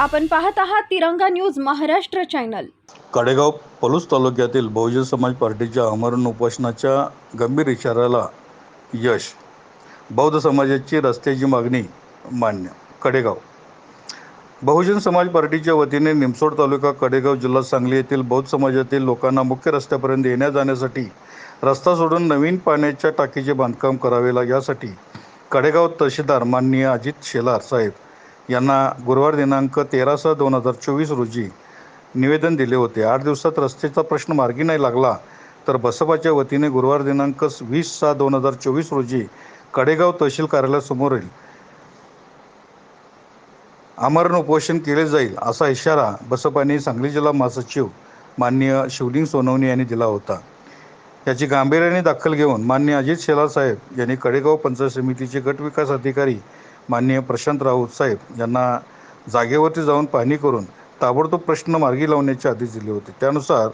आपण पाहत आहात तिरंगा न्यूज महाराष्ट्र चॅनल. कडेगाव पलूस तालुक्यातील बहुजन समाज पार्टीच्या आमरण उपोषणाच्या गंभीर इशाऱ्याला यश. बौद्ध समाजाची रस्त्याची मागणी मान्य. कडेगाव. बहुजन समाज पार्टीच्या वतीने निमसोड तालुका कडेगाव जिल्हा सांगली येथील बौद्ध समाजातील लोकांना मुख्य रस्त्यापर्यंत येण्या जाण्यासाठी रस्ता सोडून नवीन पाण्याच्या टाकीचे बांधकाम करावे यासाठी कडेगाव तहसीलदार माननीय अजित शेलार साहेब यांना गुरुवार दिनांक तेरा सहा दोन हजार चोवीस रोजी निवेदन दिले होते. आठ दिवसात रस्त्याचा प्रश्न मार्गी नाही लागला तर बसपाच्या वतीने गुरुवार दिनांक वीस सहा दोन हजार चोवीस रोजी कडेगाव तहसील कार्यालयासमोरील आमरण उपोषण केले जाईल असा इशारा बसपाने सांगली जिल्हा महासचिव माननीय शिवलिंग सोनवणे यांनी दिला होता. याची गांभीर्याने दखल घेऊन मान्य अजित शेलार साहेब यांनी कडेगाव पंचायत समितीचे गट विकास अधिकारी माननीय प्रशांत राऊत साहेब यांना जागेवरती जाऊन पाहणी करून ताबडतोब प्रश्न मार्गी लावण्याचे आदेश दिले होते. त्यानुसार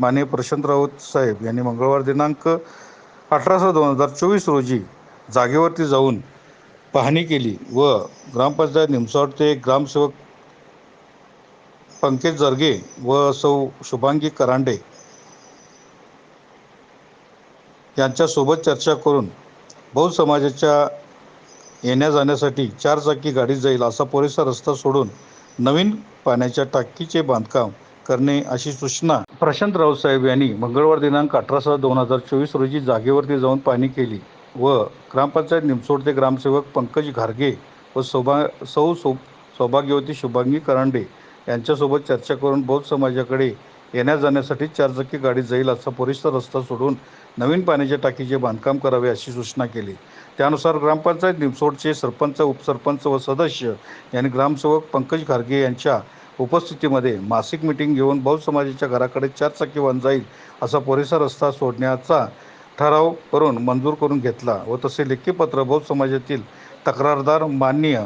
माननीय प्रशांत राऊत साहेब यांनी मंगळवार दिनांक अठरा सहा दोन हजार चोवीस रोजी जागेवरती जाऊन पाहणी केली व ग्रामपंचायत निमसोडचे ग्रामसेवक पंकज जरगे व सौ शुभांगी करांडे यांच्यासोबत चर्चा करून बौद्ध समाजाच्या येण्या जाण्यासाठी चारचाकी गाडी जाईल असा पुरेसा रस्ता सोडून नवीन पाण्याच्या टाकीचे बांधकाम करणे अशी सूचना प्रशांत रावसाहेब यांनी मंगळवार दिनांक अठरा सहा दोन हजार चोवीस रोजी जागेवरती जाऊन पाहणी केली व ग्रामपंचायत निमसोडचे ग्रामसेवक पंकज घारगे व सौभा सौ सौ सौभाग्यवती शुभांगी करांडे यांच्यासोबत चर्चा करून बौद्ध समाजाकडे येण्या जाण्यासाठी चारचाकी गाडी जाईल असा पुरेसा रस्ता सोडून नवीन पाण्याच्या टाकीचे बांधकाम करावे अशी सूचना केली. त्यानुसार ग्रामपंचायत निमसोडचे सरपंच उपसरपंच व सदस्य यांनी ग्रामसेवक पंकज खारगे यांच्या उपस्थितीमध्ये मासिक मिटिंग घेऊन बौद्ध समाजाच्या घराकडे चारचाकी वाहन जाईल असा पुरेसा रस्ता सोडण्याचा ठराव करून मंजूर करून घेतला व तसे लेखीपत्र बौद्ध समाजातील तक्रारदार माननीय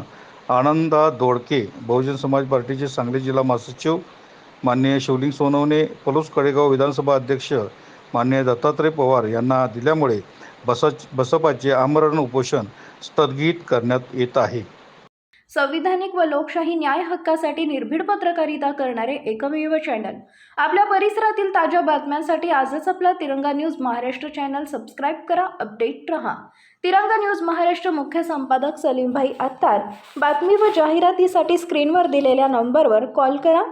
आनंदा दोडके बहुजन समाज पार्टीचे सांगली जिल्हा महासचिव माननीय शिवलिंग सोनवणे पलूस कडेगाव विधानसभा अध्यक्ष माननीय दत्तात्रय पवार यांना दिल्यामुळे बसा बसपाचे आमरण उपोषण स्थगित करण्यात येत आहे. संविधानिक व लोकशाही न्याय हक्कासाठी निर्भीड पत्रकारिता करणारे एकमेव चॅनल. आपल्या परिसरातील ताज्या बातम्यांसाठी आजच आपला Tiranga news Maharashtra channel subscribe करा अपडेट रहा. तिरंगा न्यूज महाराष्ट्र मुख्य संपादक सलीमभाई अत्तार. बातमी व जाहिरातीसाठी स्क्रीनवर दिलेल्या नंबरवर कॉल करा.